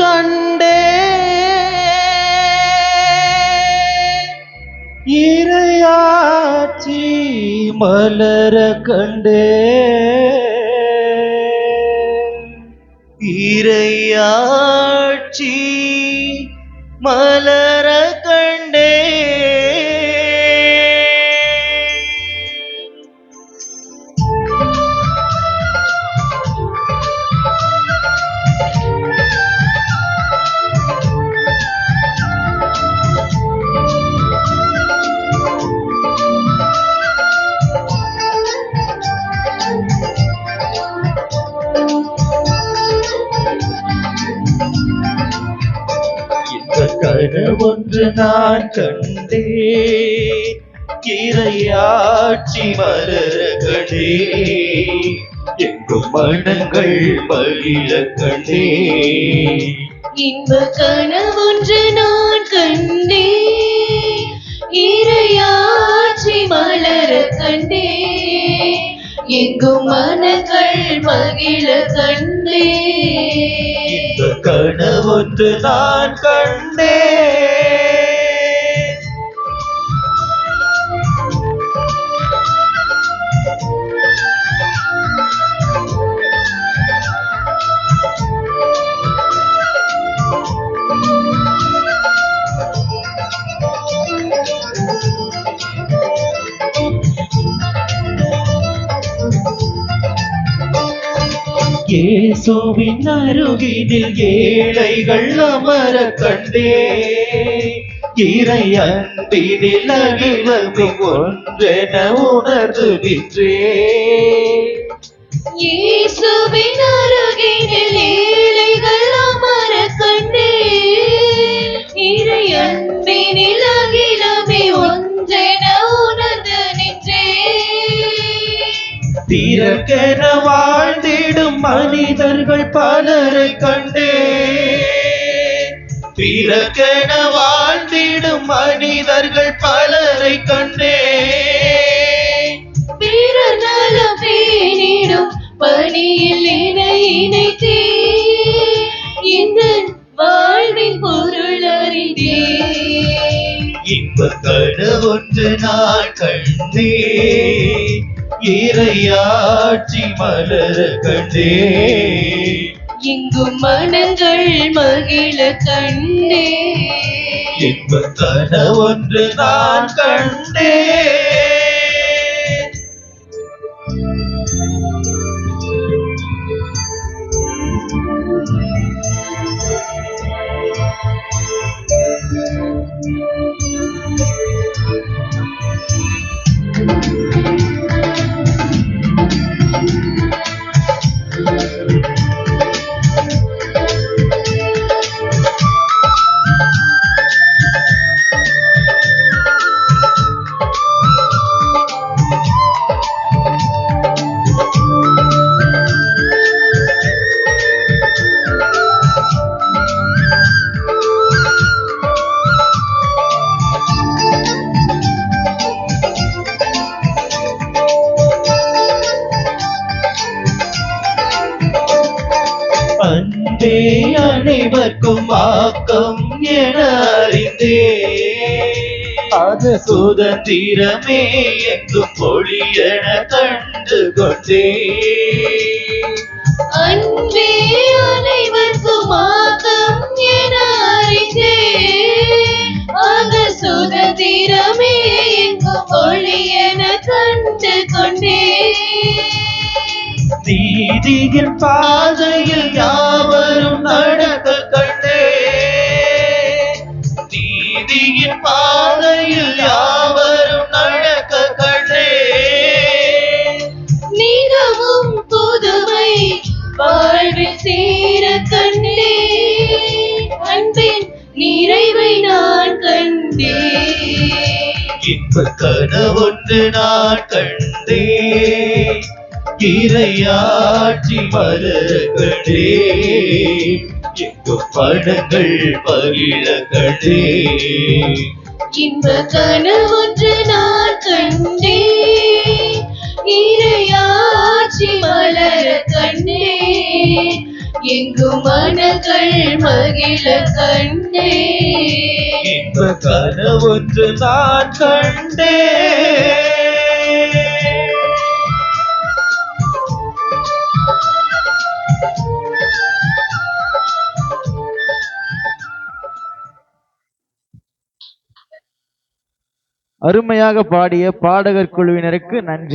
கண்டே இரையாச்சி மலர கண்டே இரையாட்சி மலர கனவொன்று நான் கண்டே இரையாட்சி மலர கண்டே எங்கும் மனங்கள் மகிழ கண்டே. இன்ப கனவொன்று நான் கண்டே இரையாட்சி மலர கண்டே. எங்கும் மனங்கள் மகிழ கண்டே. இந்த கனவொன்று நான் கண்டே இயேசுவின் அருகினில் ஏழைகள் அமர கண்டே. இறை அன்பினில் அகிலமும் ஒன்றென உணர்ந்து நின்றே இயேசுவின் அருகினில் ஏழைகள் அமர கண்டே. இறை அன்பினில் அகிலமே ஒன்றென உணர்ந்து நின்றே. பிறக்கென வாழ்ந்திடும் மனிதர்கள் பலரை கண்டே. பிறக்கென வாழ்ந்திடும் மனிதர்கள் பலரை கண்டே. பிறர் நலம் பேணிடும் பணியில் இணை இணைத்தே. இந்த வாழ்வின் பொருள் அறிந்தே. இன்ப கனவொன்று நான் கண்டே. இறையாட்சி மலர கண்டே இங்கும் மனங்கள் மகிழ கண்டே. இன்ப கனவொன்று நான் கண்டே. அன்பே அனைவர்க்கும் ஆக்கம் என அறிந்தே அது சுதந்திரமே ஒளி என கண்டு கொண்டே அன்பே அனைவர்க்கும் ஆக்கம் என அறிந்தே ஆக சுதந்திரமே எங்கும் என கண்டு கொண்டே நீதியின் பாதையில் இன்ப கனவொன்று நான் கண்டேன். இரையாற்றி மலர்களே எங்கும் படங்கள் பகிழகளே கண்டே இன்ப கனவொன்று நான் கண்டே இறையாட்சி மலர கண்ணே எங்கும் மனங்கள் மகிழ கண்டே இன்ப கனவொன்று நான் கண்டே அருமையாக பாடிய பாடகர் குழுவினருக்கு நன்றி.